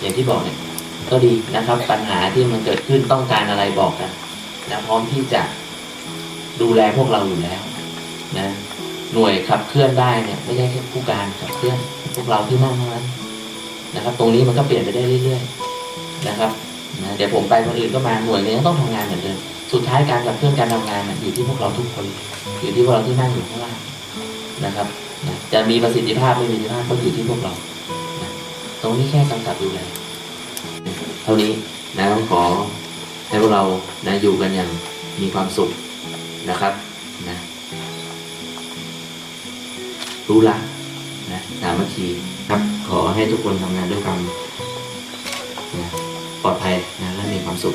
อย่างที่บอกเนี่ยก็ดีนะครับ ปัญหาที่มันเกิดขึ้นต้องการอะไรบอกกันนะพร้อมที่จะดูแลพวกเราอยู่แล้วนะหน่วยขับเคลื่อนได้เนี่ยไม่ใช่แค่ผู้การขับเคลื่อนพวกเราที่นั่งเท่านั้นนะครับ ตรงนี้มันก็เปลี่ยนไปได้เรื่อยๆนะครับนะเดี๋ยวผมไปคนอื่นก็มาหน่วยนี้ต้องทำงานเหมือนเดิมสุดท้ายการขับเคลื่อนการทำงานน่ะอยู่ที่พวกเราทุกคน อยู่ที่พวกเราที่นั่งอยู่ข้างล่างนะครับนะจะมีประสิทธิภาพไม่มีประสิทธิภาพก็อยู่ที่พวกเรา ตรงนี้แค่กำกับดูแลเท่านี้นะต้องขอให้พวกเรานะอยู่กันอย่างมีความสุขนะครับนะรู้ละนะสามัคคีครับ ขอให้ทุกคนทำงานด้วยความนะปลอดภัยนะและมีความสุข